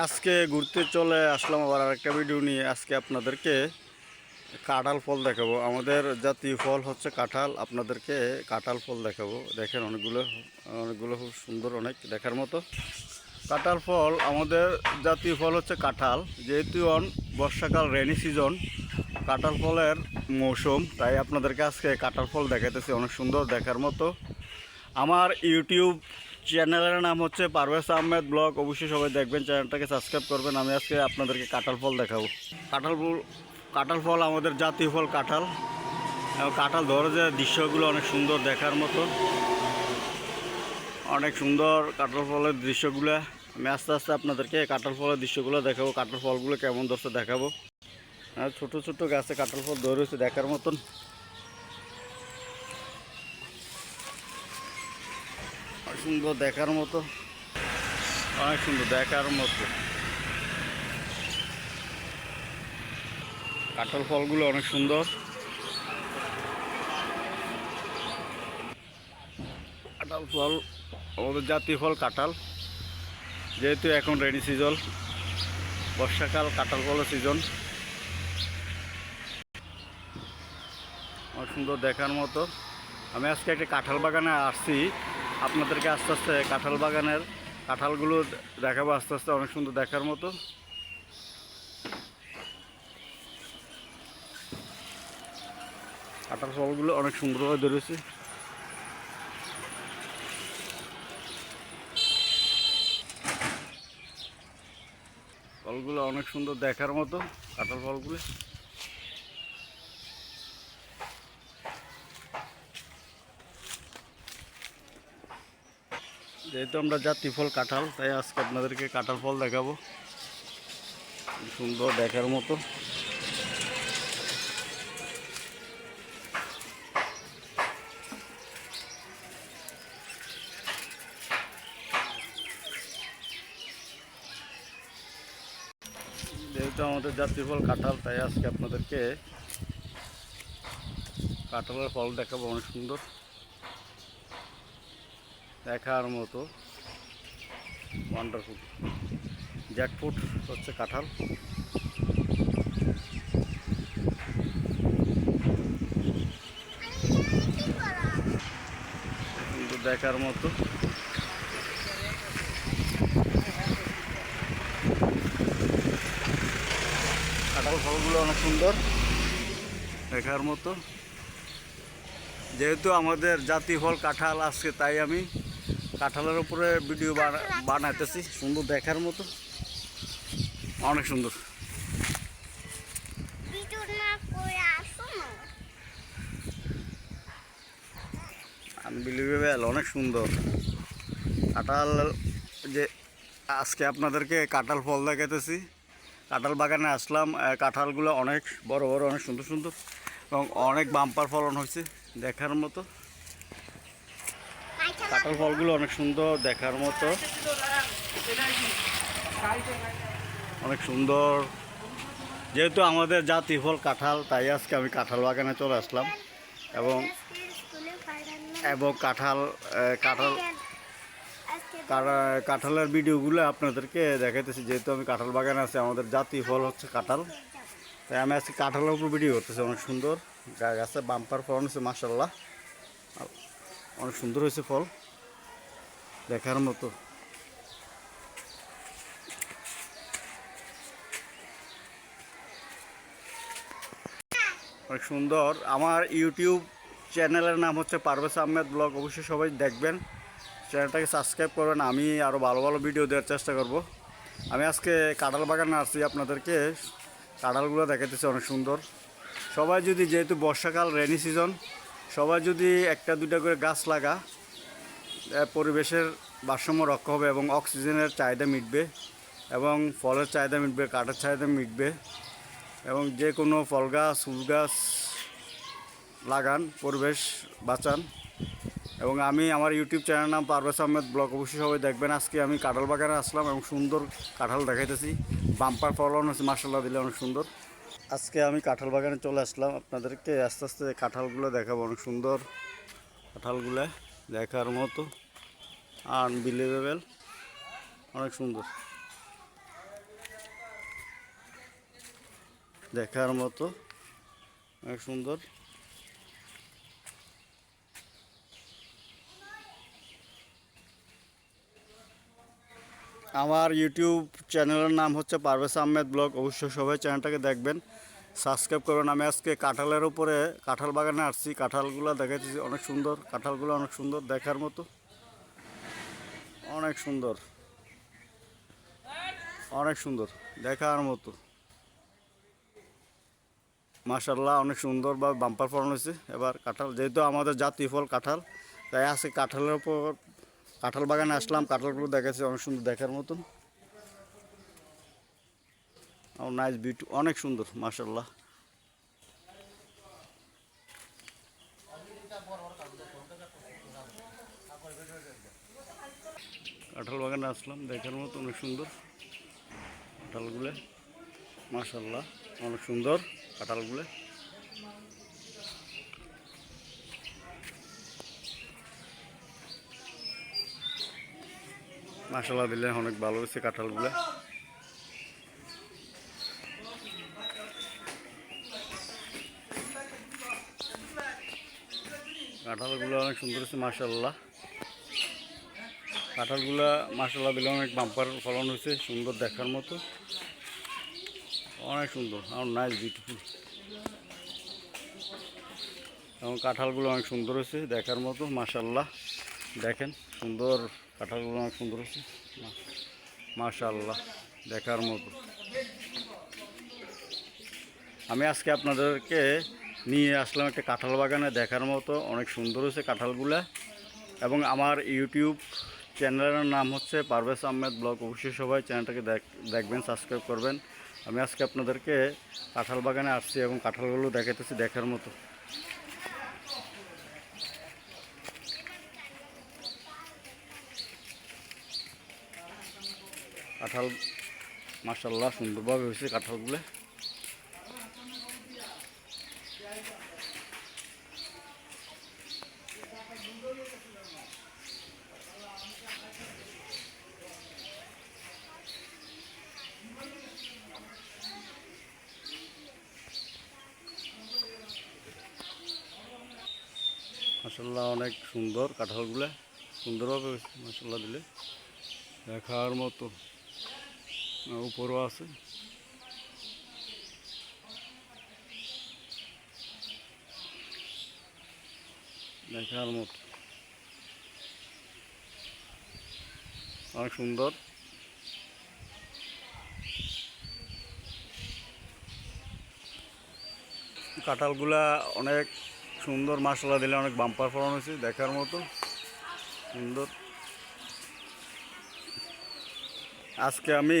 আজকে ঘুরতে চলে আসলাম আবার আরেকটা ভিডিও নিয়ে। আজকে আপনাদেরকে কাঁঠাল ফল দেখাবো। আমাদের জাতীয় ফল হচ্ছে কাঁঠাল। আপনাদেরকে কাঁঠাল ফল দেখাবো। দেখেন অনেকগুলো অনেকগুলো খুব সুন্দর অনেক দেখার মতো। কাঁঠাল ফল, আমাদের জাতীয় ফল হচ্ছে কাঁঠাল। যেহেতু অন বর্ষাকাল রেনি সিজন কাঁঠাল ফলের মৌসুম, তাই আপনাদেরকে আজকে কাঁঠাল ফল দেখাইতেছি। অনেক সুন্দর দেখার মতো। আমার ইউটিউব চ্যানেলের নাম হচ্ছে পারভেজ আহমেদ ব্লগ। অবশ্যই সবাই দেখবেন, চ্যানেলটাকে সাবস্ক্রাইব করবেন। আমি আজকে আপনাদেরকে কাঁঠাল ফল দেখাবো। কাঁঠাল ফুল কাঁঠাল ফল আমাদের জাতীয় ফল কাঁঠাল। কাঁঠাল ধরে যে দৃশ্যগুলো অনেক সুন্দর দেখার মতো। অনেক সুন্দর কাঁঠাল ফলের দৃশ্যগুলো। আমি আস্তে আস্তে আপনাদেরকে কাঁঠাল ফলের দৃশ্যগুলো দেখাবো, কাঁঠাল ফলগুলো কেমন ধরছে দেখাবো। ছোটো ছোটো গাছে কাঁঠাল ফল ধরে হয়েছে দেখার মতন। সুন্দর দেখার মতো। অনেক সুন্দর দেখার মতো। কাঁঠাল ফলগুলো অনেক সুন্দর। কাঁঠাল ফল, আমাদের জাতীয় ফল কাঁঠাল। যেহেতু এখন রেনি সিজন বর্ষাকাল কাঁঠাল ফলের সিজন অনেক সুন্দর দেখার মতো। আমি আজকে একটা কাঁঠাল বাগানে আসছি। আপনাদেরকে আস্তে আস্তে কাঁঠাল বাগানের কাঁঠালগুলো দেখাবো আস্তে আস্তে অনেক সুন্দর দেখার মতো। কাঁঠাল ফলগুলো অনেক সুন্দরভাবে ধরেছে। ফলগুলো অনেক সুন্দর দেখার মতো কাঁঠাল ফলগুলো। যেহেতু আমরা জাতি ফল কাঁঠাল, তাই আজকে আপনাদেরকে কাঁঠাল ফল দেখাবো। সুন্দর দেখার মতো। যেহেতু আমাদের জাতীয় ফল কাঁঠাল, তাই আজকে আপনাদেরকে কাঁঠালের ফল দেখাবো, অনেক সুন্দর। দেখার মতো। ওয়ান্ডারফুল জ্যাকফুট হচ্ছে কাঁঠাল। দেখার মতো। কাঁঠাল ফলগুলো অনেক সুন্দর। দেখার মতো। যেহেতু আমাদের জাতীয় ফল কাঁঠাল আজকে, তাই আমি কাঁঠালের উপরে ভিডিও বানা- বানাইতেছি, সুন্দর দেখার মতো। অনেক সুন্দর। আনবিলিভেবল অনেক সুন্দর। কাঁঠাল যে, আজকে আপনাদেরকে কাঁঠাল ফল দেখাইতেছি। কাঁঠাল বাগানে আসলাম কাঁঠালগুলো অনেক বড় বড়, অনেক সুন্দর সুন্দর, এবং অনেক বাম্পার ফলন হয়েছে, দেখার মতো। কাঁঠাল ফলগুলো অনেক সুন্দর দেখার মতো। অনেক সুন্দর। যেহেতু আমাদের জাতীয় ফল কাঁঠাল, তাই আজকে আমি কাঁঠাল বাগানে চলে আসলাম। এবং এবং কাঁঠাল কাঁঠাল কাঁঠালের ভিডিওগুলো আপনাদেরকে দেখাইতেছি। যেহেতু আমি কাঁঠাল বাগানে আছি, আমাদের জাতীয় ফল হচ্ছে কাঁঠাল। তাই আমি আজকে কাঁঠালের উপর ভিডিও করতেছি, অনেক সুন্দর। গাছে বাম্পার ফল হচ্ছে মাসাল্লাহ অনেক সুন্দর হয়েছে ফল। দেখার মতো। অনেক সুন্দর। আমার ইউটিউব চ্যানেলের নাম হচ্ছে পারভেজ আহমেদ ব্লগ। অবশ্যই সবাই দেখবেন। চ্যানেলটাকে সাবস্ক্রাইব করবেন। আমি আরও ভালো ভালো ভিডিও দেওয়ার চেষ্টা করব। আমি আজকে কাঁঠাল বাগানে আসছি আপনাদেরকে। কাঁঠালগুলো দেখাতেছি অনেক সুন্দর। সবাই যদি যেহেতু বর্ষাকাল রেনি সিজন সবাই যদি একটা দুটা করে গাছ লাগা পরিবেশের ভারসাম্য রক্ষা হবে এবং অক্সিজেনের চাহিদা মিটবে এবং ফলের চাহিদা মিটবে, কাঠের চাহিদা মিটবে এবং যে কোনো ফল গাছ, ফুল গাছ লাগান, পরিবেশ বাঁচান এবং আমি আমার ইউটিউব চ্যানেল নাম পারভেজ আহমেদ, ব্লগ অবশ্যই সবাই দেখবেন। আজকে আমি কাঁঠাল বাগানে আসলাম এবং সুন্দর কাঁঠাল দেখাইতেছি। বাম্পার ফলন হচ্ছে মার্শাল্লাহ দিলে অনেক সুন্দর। আজকে আমি কাঁঠাল বাগানে চলে আসলাম আপনাদেরকে। আস্তে আস্তে কাঁঠালগুলো দেখাবো, অনেক সুন্দর কাঁঠালগুলো দেখার মতো। আনবিলিভেবল। অনেক সুন্দর। দেখার মতো। অনেক সুন্দর। আমার ইউটিউব চ্যানেলের নাম হচ্ছে পারভেস আহমেদ ব্লগ। অবশ্যই সবাই চ্যানেলটাকে দেখবেন। সাবস্ক্রাইব করবেন আমি আজকে কাঁঠালের উপরে, কাঁঠাল বাগানে আসছি। কাঁঠালগুলো দেখাচ্ছি অনেক সুন্দর। কাঁঠালগুলো অনেক সুন্দর দেখার মতো। অনেক সুন্দর। অনেক সুন্দর, দেখার মতো। মাশাল্লাহ অনেক সুন্দর বা বাম্পার ফলন হয়েছে। এবার কাঁঠাল, যেহেতু আমাদের জাতীয় ফল কাঁঠাল, তাই আজকে কাঁঠালের উপর কাঁঠাল বাগানে আসলাম। কাঁঠালগুলো দেখাচ্ছে, অনেক সুন্দর দেখার মতন। নাইস বিউটি অনেক সুন্দর মাশাল্লাহ কাঁঠাল বাগানে আসলাম, দেখার মতো অনেক সুন্দর কাঁঠালগুলো। মাশাল্লাহ অনেক সুন্দর কাঁঠালগুলো। মাশাল্লাহ দিলে অনেক ভালো হয়েছে কাঁঠালগুলো। কাঁঠালগুলো অনেক সুন্দর হয়েছে মাশাল্লাহ কাঁঠালগুলো মাশাল্লাহ দিলে অনেক বাম্পার ফলন হয়েছে, সুন্দর দেখার মতো। অনেক সুন্দর আমার নাইস বিউটিফুল এবং কাঁঠালগুলো অনেক সুন্দর হয়েছে, দেখার মতো মাশাল্লাহ দেখেন, সুন্দর কাঁঠালগুলো অনেক সুন্দর হয়েছে। মাশাল্লাহ দেখার মতো। আমি আজকে আপনাদেরকে নিয়ে আসলাম একটা কাঁঠাল বাগানে দেখার মতো, অনেক সুন্দর হয়েছে কাঁঠালগুলা। এবং আমার ইউটিউব চ্যানেলের নাম হচ্ছে পারভেজ আহমেদ ব্লগ অবশ্যই সবাই চ্যানেলটাকে দেখ- দেখবেন, সাবস্ক্রাইব করবেন। আমি আজকে আপনাদেরকে কাঁঠাল বাগানে আসছি এবং কাঁঠালগুলো দেখাতেছি দেখার মতো। কাঁঠাল মাসাল্লাহ সুন্দরভাবে হয়েছে কাঁঠালগুলো। মাসাল্লাহ অনেক সুন্দর কাঁঠালগুলো। সুন্দরভাবে মাসাল্লাহ দিলে। দেখার মতো উপরও আছে। দেখার মতো। অনেক সুন্দর। কাঁঠালগুলা অনেক সুন্দর মশলা দিলে অনেক বাম্পার ফলন হয়েছে, দেখার মতো। সুন্দর। আজকে আমি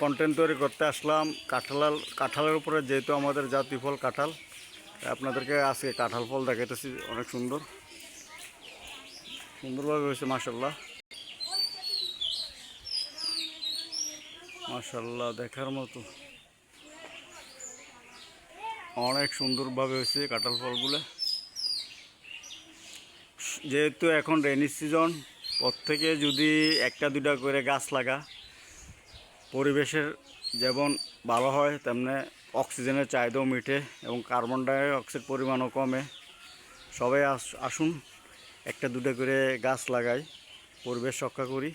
কন্টেন্ট তৈরি করতে আসলাম কাঁঠালাল, কাঁঠালের উপরে যেহেতু আমাদের জাতীয় ফল কাঁঠাল আপনাদেরকে আজকে কাঁঠাল ফল দেখাইতেছি, অনেক সুন্দর। সুন্দরভাবে হয়েছে মাসাল্লাহ মাসাল্লাহ দেখার মতো। অনেক সুন্দরভাবে হয়েছে কাঁঠাল ফলগুলো। যেহেতু এখন রেনি সিজন প্রত্যেকে যদি একটা দুটা করে গাছ লাগা, পরিবেশের যেমন ভালো হয়, তেমনি অক্সিজেনের চাহিদাও মিটে এবং কার্বন ডাই অক্সাইড পরিমাণও কমে। সবাই আস- আসুন, একটা দুটো করে গাছ লাগাই, পরিবেশ রক্ষা করি।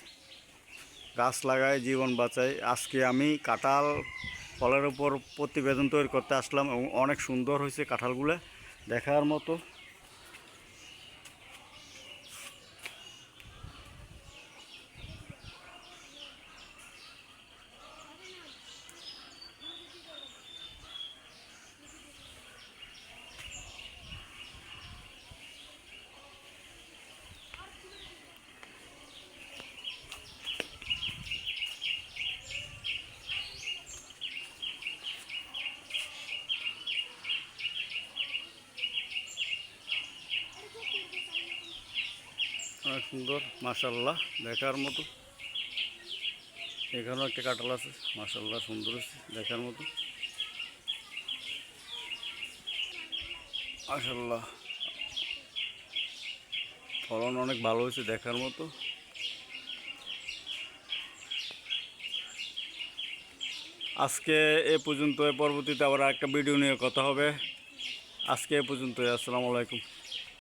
গাছ লাগাই, জীবন বাঁচাই। আজকে আমি কাঁঠাল ফলের উপর প্রতিবেদন তৈরি করতে আসলাম এবং অনেক সুন্দর হয়েছে কাঁঠালগুলো দেখার মতো। সুন্দর মাশাল্লাহ দেখার মতো। এখানেও একটা কাঁঠাল আছে মাশাল্লাহ সুন্দর আছে দেখার মতো। মাশাল্লাহ ফলন অনেক ভালো হয়েছে, দেখার মতো। আজকে এ পর্যন্ত পরবর্তীতে আবার একটা ভিডিও নিয়ে কথা হবে। আজকে এ পর্যন্তই, আসসালামু আলাইকুম।